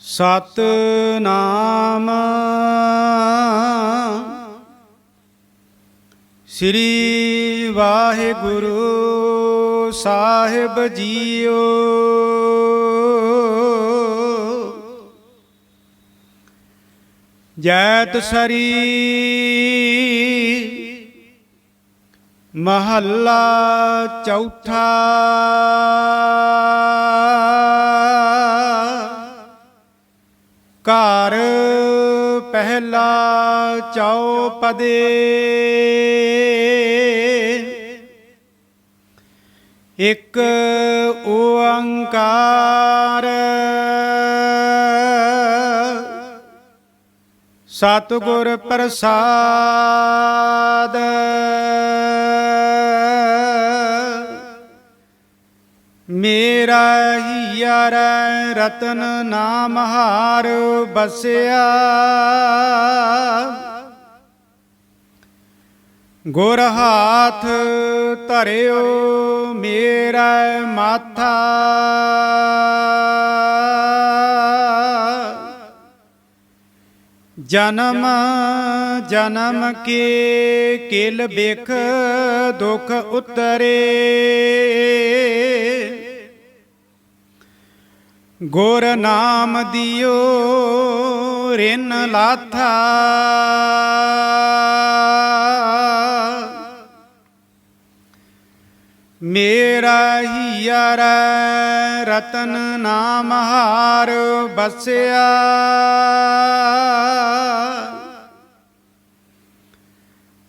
ਸਤਨਾਮ। ਸ੍ਰੀ ਵਾਹਿਗੁਰੂ ਸਾਹਿਬ ਜੀਓ। ਜੈਤ ਸਰੀ ਮਹੱਲਾ ਚੌਥਾ। ਘਰ ਪਹਿਲਾ ਚੌਪਦੇ। ਇੱਕ ਓੰਕਾਰ ਸਤਿਗੁਰ ਪ੍ਰਸਾਦ। ਮੇਰਾ ਹੀਰ ਰਤਨ ਨਾਮ ਹਾਰ ਬਸਿਆ। ਗੁਰ ਹਾਥ ਧਰਿਓ ਮੇਰਾ ਮਾਥਾ। ਜਨਮ ਜਨਮ ਕੇ ਕਿਲ ਬਿਖ ਦੁਖ ਉਤਰੇ। ਗੁਰ ਨਾਮ ਦਿਓ ਰਿਨ ਲਾਥਾ। ਮੇਰਾ ਹੀਰ ਰਤਨ ਨਾਮ ਹਾਰ ਬਸਿਆ।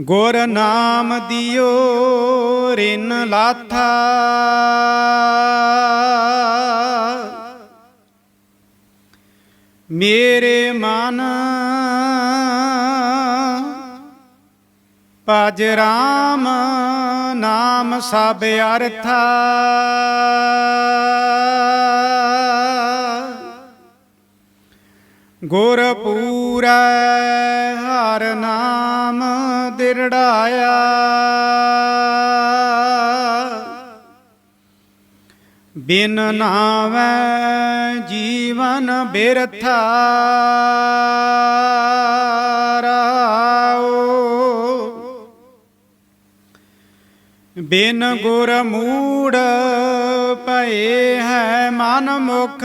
ਗੁਰ ਨਾਮ ਦਿਓ ਰਿਨ ਲਾਥਾ। ਮੇਰੇ ਮਨ ਭਜ ਰਾਮ ਨਾਮ ਸਭ ਅਰਥਾ। ਗੁਰ ਪੂਰੈ ਹਰ ਨਾਮ ਦਿਰੜਾਇਆ। ਬਿਨ ਨਾਵੈ ਜੀਵਨ ਬਿਰਥਾ। ਰਾਓ। ਬਿਨ ਗੁਰ ਮੂੜ ਭਏ ਹੈ ਮਨ ਮੁਖ।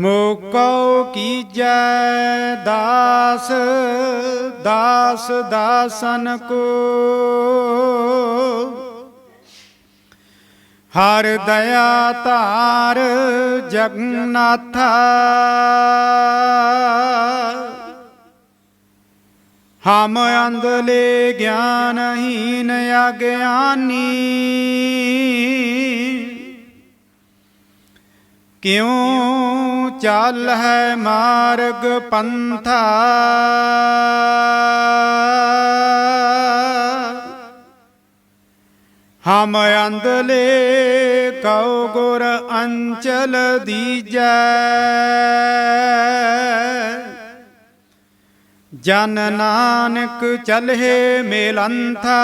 ਮੋਕਉ ਕੀਜੈ ਦਾਸ ਦਾਸ ਦਾਸਨ ਕੋ। ਹਰ ਦਇਆ ਧਾਰ ਜਗਨਾਥਾ ਹਮ ਅੰਧਲੇ ਗਿਆਨਹੀਨ ਅਗਿਆਨੀ। ਕਿਉਂ ਚੱਲ ਹੈ ਮਾਰਗ ਪੰਥਾ। ਹਮ ਅੰਦਲੇ ਕਉ ਗੁਰ ਅੰਚਲ ਦੀਜੈ। ਜਨ ਨਾਨਕ ਚਲਹਿ ਮਿਲੰਥਾ।